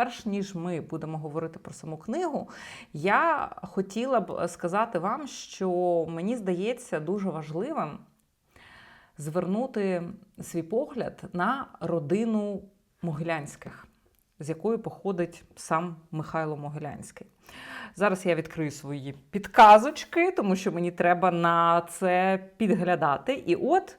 перш ніж ми будемо говорити про саму книгу, я хотіла б сказати вам, що мені здається дуже важливим звернути свій погляд на родину Могилянських, з якої походить сам Михайло Могилянський. Зараз я відкрию свої підказочки, тому що мені треба на це підглядати. І от.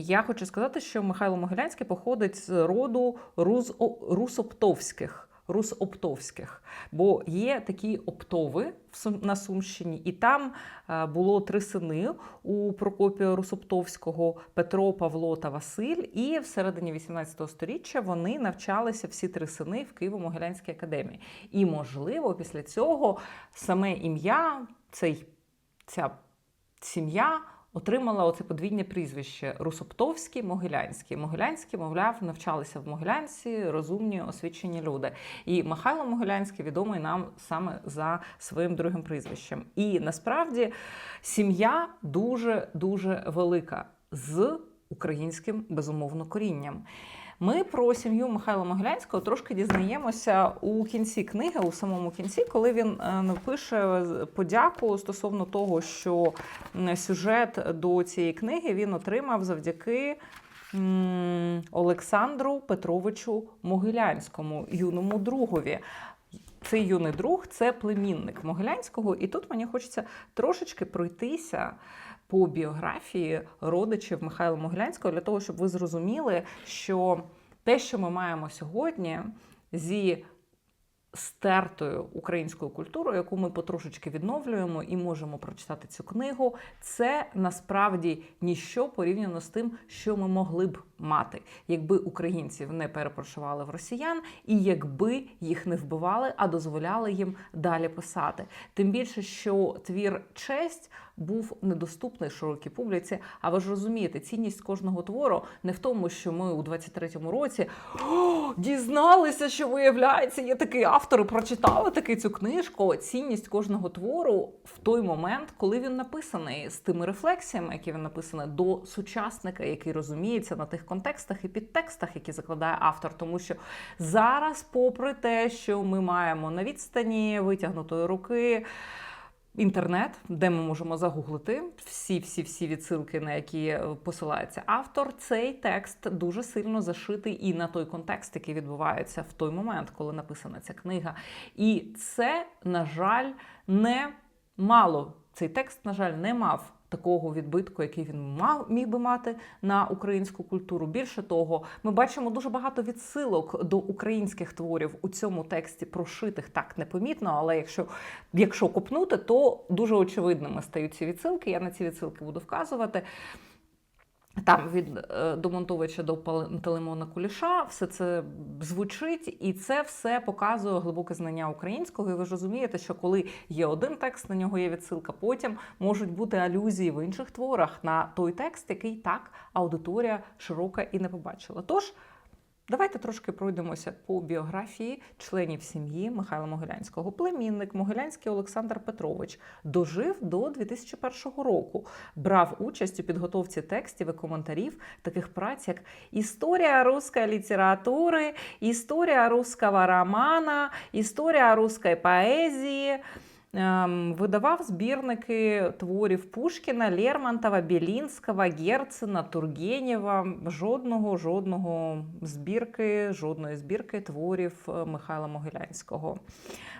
Я хочу сказати, що Михайло Могилянський походить з роду Рус... Русоптовських. Русоптовських, бо є такі оптови на Сумщині, і там е, було три сини у Прокопія Русоптовського Петро, Павло та Василь. І в середині 18 століття вони навчалися всі три сини в Києво-Могилянській академії. І, можливо, після цього саме ім'я, цей, ця сім'я отримала оце подвійне прізвище Русоптовський, Могилянський. Могилянський, мовляв, навчалися в Могилянці розумні, освічені люди. І Михайло Могилянський відомий нам саме за своїм другим прізвищем. І насправді сім'я дуже дуже велика з українським безумовно корінням. Ми про сім'ю Михайла Могилянського трошки дізнаємося у кінці книги, у самому кінці, коли він е, напише подяку стосовно того, що сюжет до цієї книги він отримав завдяки Олександру Петровичу Могилянському, юному другові. Цей юний друг це племінник Могилянського, і тут мені хочеться трошечки пройтися по біографії родичів Михайла Могилянського для того, щоб ви зрозуміли, що те, що ми маємо сьогодні, зі стертою українською культурою, яку ми потрошечки відновлюємо і можемо прочитати цю книгу, це насправді ніщо порівняно з тим, що ми могли б мати, якби українців не перепрошували в росіян, і якби їх не вбивали, а дозволяли їм далі писати. Тим більше, що твір честь був недоступний широкій публіці. А ви ж розумієте, цінність кожного твору не в тому, що ми у 23-му році «О, дізналися, що виявляється, є такий автор, і прочитали таки цю книжку. Цінність кожного твору в той момент, коли він написаний, з тими рефлексіями, які він написаний, до сучасника, який розуміється на тих контекстах і підтекстах, які закладає автор. Тому що зараз, попри те, що ми маємо на відстані витягнутої руки. Інтернет, де ми можемо загуглити всі, всі, всі відсилки, на які е, посилається автор. Цей текст дуже сильно зашитий і на той контекст, який відбувається в той момент, коли написана ця книга. І це, на жаль, не мало. Цей текст, на жаль, не мав такого відбитку, який він мав міг би мати на українську культуру. Більше того, ми бачимо дуже багато відсилок до українських творів у цьому тексті, прошитих так непомітно. Але якщо, якщо копнути, то дуже очевидними стають ці відсилки. Я на ці відсилки буду вказувати. Там від е, домонтовича до Пантелеймона Куліша все це звучить, і це все показує глибоке знання українського. І ви ж розумієте, що коли є один текст, на нього є відсилка, потім можуть бути алюзії в інших творах на той текст, який так аудиторія широка і не побачила. Тож. Давайте трошки пройдемося по біографії членів сім'ї Михайла Могилянського. Племінник Могилянський Олександр Петрович дожив до 2001 року. Брав участь у підготовці текстів і коментарів таких праць, як Історія руської літератури, Історія руського романа, Історія руської поезії. Видавав збірники творів Пушкіна, Лермонтова, Білінського, Герцена, Тургенєва. Жодного, жодного збірки, жодної збірки творів е, Михайла Могилянського.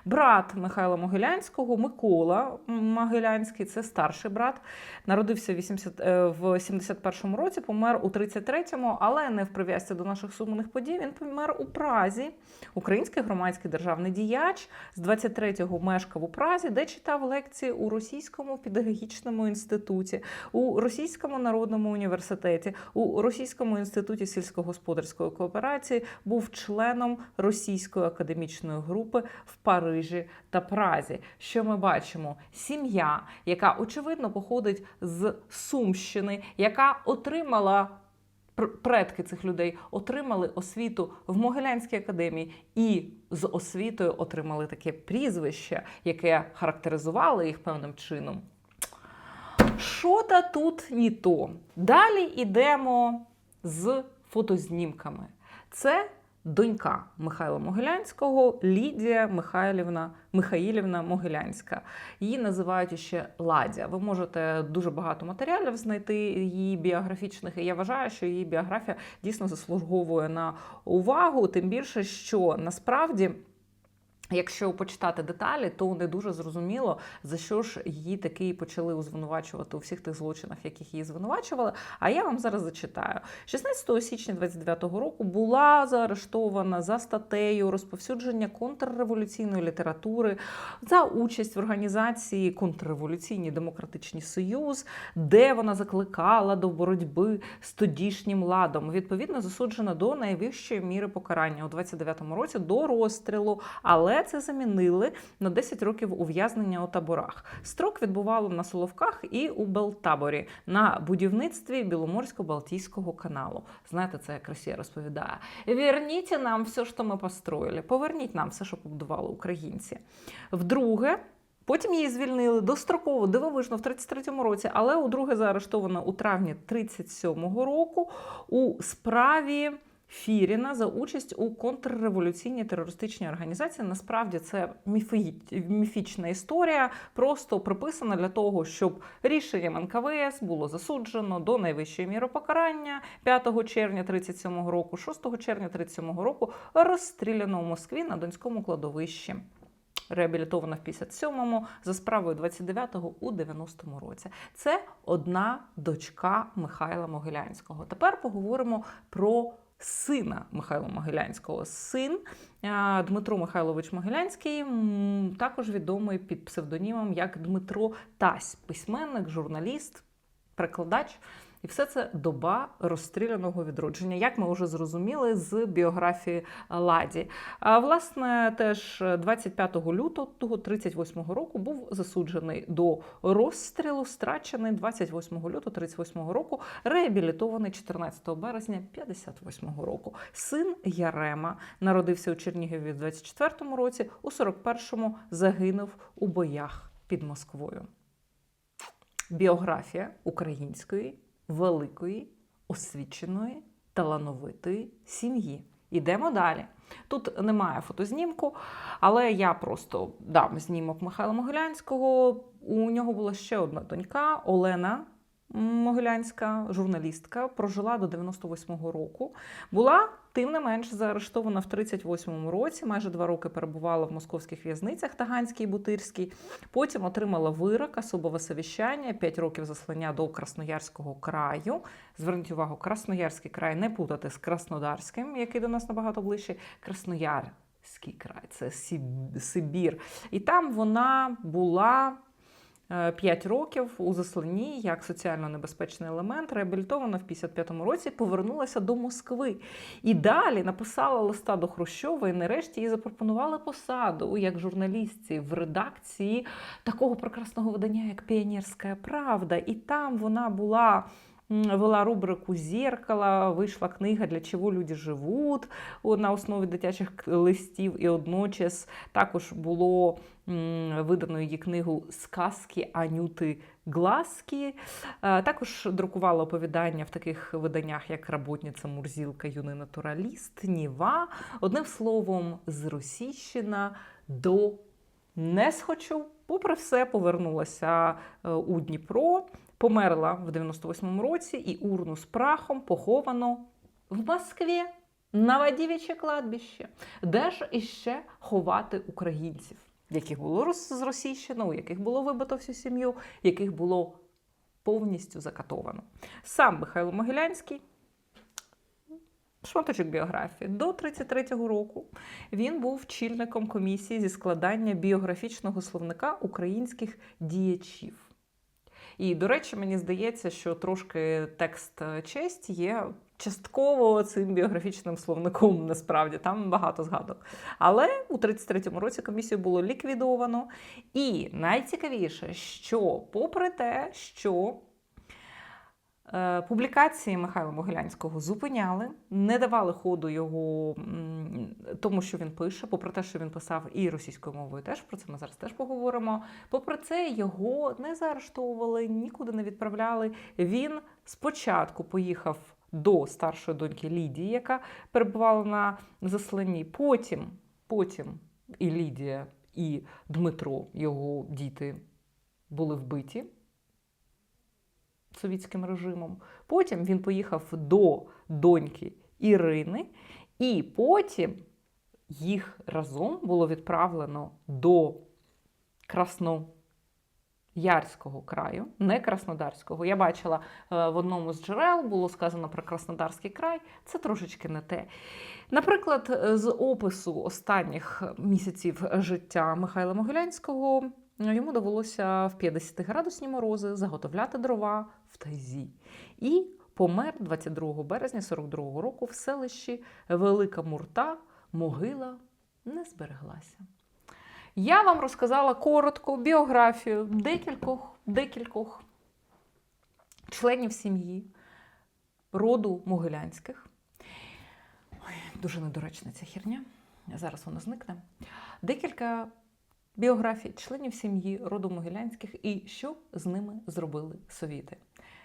Брат Михайла Могилянського, Микола Могилянський, це старший брат. Народився в 80, е, 71-му році, помер у 33-му, але не в прив'язці до наших сумних подій. Він помер у Празі. Український громадський державний діяч з 23-го мешкав у Празі, де читав лекції у Російському педагогічному інституті, у Російському народному університеті, у Російському інституті сільськогосподарської кооперації, був членом російської академічної групи в Парижі та Празі. Що ми бачимо? Сім'я, яка очевидно походить з Сумщини, яка отримала предки цих людей отримали освіту в Могилянській академії і з освітою отримали таке прізвище, яке характеризувало їх певним чином. Що та тут ні то? Далі йдемо з фотознімками. Це донька Михайла Могилянського Лідія Михайлівна Михаїлівна Могилянська. Її називають ще Ладя. Ви можете дуже багато матеріалів знайти її біографічних. І я вважаю, що її біографія дійсно заслуговує на увагу, тим більше, що насправді. Якщо почитати деталі, то не дуже зрозуміло, за що ж її таки почали звинувачувати у всіх тих злочинах, яких її звинувачували. А я вам зараз зачитаю: 16 січня 29-го року була заарештована за статтею розповсюдження контрреволюційної літератури за участь в організації Контрреволюційні демократичні союз, де вона закликала до боротьби з тодішнім ладом. Відповідно, засуджена до найвищої міри покарання у 29-му році до розстрілу. Але це замінили на 10 років ув'язнення у таборах. Строк відбувало на Соловках і у Белтаборі на будівництві Біломорсько-Балтійського каналу. Знаєте, це як Росія розповідає: Верніть нам все, що ми построїли. Поверніть нам все, що побудували українці. Вдруге. Потім її звільнили достроково, дивовижно в 33-му році, але удруге заарештована у травні 37-го року у справі. Фіріна за участь у контрреволюційній терористичній організації. Насправді це міфі... міфічна історія, просто приписана для того, щоб рішенням НКВС було засуджено до найвищої міри покарання 5 червня 37-го року, 6 червня 37-го року розстріляно у Москві на Донському кладовищі. Реабілітована в 57-му, за справою 29-го у 90-му році. Це одна дочка Михайла Могилянського. Тепер поговоримо про сина Михайла Могилянського. Син Дмитро Михайлович Могилянський, також відомий під псевдонімом як Дмитро Тась, письменник, журналіст, перекладач. І все це доба розстріляного відродження, як ми вже зрозуміли з біографії Ладі. А власне, теж 25 лютого 38 року був засуджений до розстрілу, страчений 28 лютого 38 року, реабілітований 14 березня 58 року. Син Ярема народився у Чернігові в 24-му році, у 41-му загинув у боях під Москвою. Біографія української великої, освіченої, талановитої сім'ї. Ідемо далі. Тут немає фотознімку, але я просто дам знімок Михайла Могилянського. У нього була ще одна донька Олена Могилянська, журналістка, прожила до 98-го року. Була тим не менш заарештована в 38-му році. Майже два роки перебувала в московських в'язницях Таганській і Бутирській. Потім отримала вирок, особове совіщання, 5 років заслання до Красноярського краю. Зверніть увагу, Красноярський край не путати з Краснодарським, який до нас набагато ближчий. Красноярський край це Сибір. І там вона була. 5 років у засланні як соціально небезпечний елемент, реабілітована в 55-му році, повернулася до Москви. І далі написала листа до Хрущова, і нарешті їй запропонували посаду як журналістці в редакції такого прекрасного видання, як Піонерська Правда. І там вона була вела рубрику Зеркала, вийшла книга Для чого люди живуть на основі дитячих листів, і одночас також було видано її книгу Сказки Анюти Гласки. Також друкувала оповідання в таких виданнях, як Работниця Мурзілка, юний натураліст, Ніва. Одним словом, з Російщина до Несхочу, попри все, повернулася е, у Дніпро померла в 98-му році, і урну з прахом поховано в Москві на Вадівіче кладбище. Де ж іще ховати українців, яких було зросійщено, у яких було вибито всю сім'ю, яких було повністю закатовано. Сам Михайло Могилянський. Шматочок біографії. До 33-го року він був чільником комісії зі складання біографічного словника українських діячів. І, до речі, мені здається, що трошки текст е, честь є частково цим біографічним словником, насправді там багато згадок. Але у 33-му році комісію було ліквідовано. І найцікавіше, що, попри те, що публікації Михайла Могилянського зупиняли, не давали ходу його тому, що він пише, попри те, що він писав і російською мовою, теж про це ми зараз теж поговоримо. Попри це, його не заарештовували, нікуди не відправляли. Він спочатку поїхав до старшої доньки Лідії, яка перебувала на засланні. Потім, потім і Лідія, і Дмитро, його діти, були вбиті совітським режимом. Потім він поїхав до доньки Ірини, і потім їх разом було відправлено до Красноярського краю, не Краснодарського. Я бачила е, в одному з джерел, було сказано про Краснодарський край. Це трошечки не те. Наприклад, е, з опису останніх місяців життя Михайла Могилянського йому довелося в 50-градусні морози заготовляти дрова в тайзі. І помер 22 березня 42-го року в селищі Велика Мурта, могила не збереглася. Я вам розказала коротко біографію декількох, декількох членів сім'ї роду Могилянських. Ой, дуже недоречна ця херня. Зараз вона зникне. Декілька біографій членів сім'ї роду Могилянських і що з ними зробили совіти.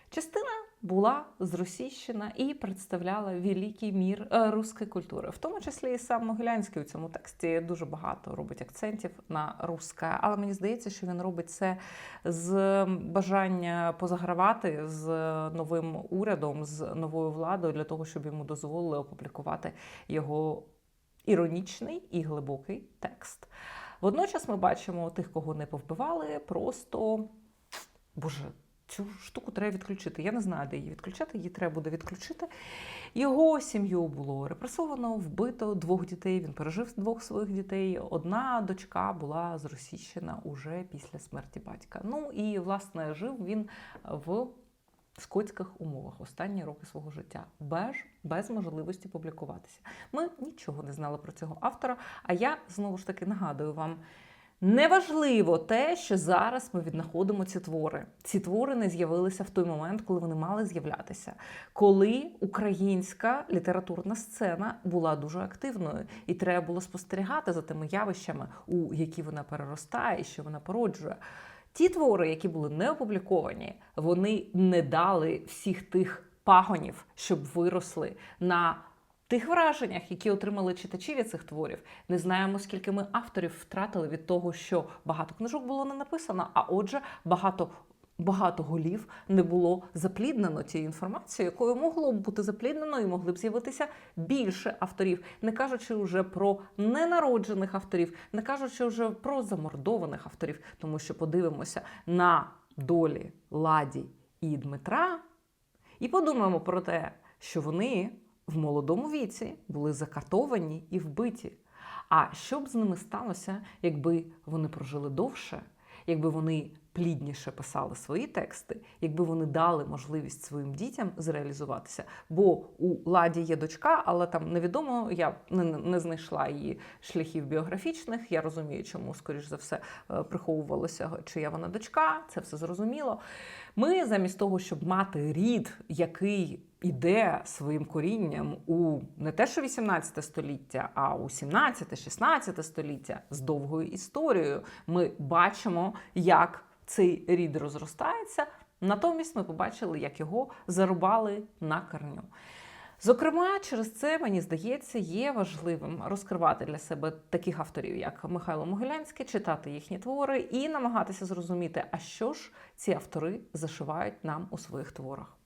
Частина була зросійщена і представляла великий мір е, руської культури, в тому числі і сам Могилянський у цьому тексті дуже багато робить акцентів на русське, але мені здається, що він робить це з бажання позагравати з новим урядом, з новою владою для того, щоб йому дозволили опублікувати його іронічний і глибокий текст. Водночас ми бачимо тих, кого не повбивали, просто боже. Цю штуку треба відключити. Я не знаю, де її відключати. Її треба буде відключити. Його сім'ю було репресовано, вбито двох дітей. Він пережив двох своїх дітей. Одна дочка була зросійщена уже після смерті батька. Ну і власне жив він в скотських умовах останні роки свого життя, без, без можливості публікуватися. Ми нічого не знали про цього автора. А я знову ж таки нагадую вам. Неважливо те, що зараз ми віднаходимо ці твори. Ці твори не з'явилися в той момент, коли вони мали з'являтися, коли українська літературна сцена була дуже активною, і треба було спостерігати за тими явищами, у які вона переростає і що вона породжує. Ті твори, які були не опубліковані, вони не дали всіх тих пагонів, щоб виросли на тих враженнях, які отримали читачі від цих творів, не знаємо, скільки ми авторів втратили від того, що багато книжок було не написано, а отже, багато. Багато голів не було запліднено тією інформацією, якою могло б бути запліднено, і могли б з'явитися більше авторів, не кажучи вже про ненароджених авторів, не кажучи вже про замордованих авторів, тому що подивимося на долі Ладі і Дмитра, і подумаємо про те, що вони в молодому віці були закатовані і вбиті. А що б з ними сталося, якби вони прожили довше, якби вони плідніше писали свої тексти, якби вони дали можливість своїм дітям зреалізуватися? Бо у ладі є дочка, але там невідомо, я не, не знайшла її шляхів біографічних. Я розумію, чому, скоріш за все, е, приховувалося, чия вона дочка, це все зрозуміло. Ми замість того, щоб мати рід, який іде своїм корінням у не те, що 18 століття, а у 17-16 століття з довгою історією, ми бачимо, як цей рід розростається. Натомість ми побачили, як його зарубали на корню. Зокрема, через це мені здається, є важливим розкривати для себе таких авторів, як Михайло Могилянський, читати їхні твори і намагатися зрозуміти, а що ж ці автори зашивають нам у своїх творах.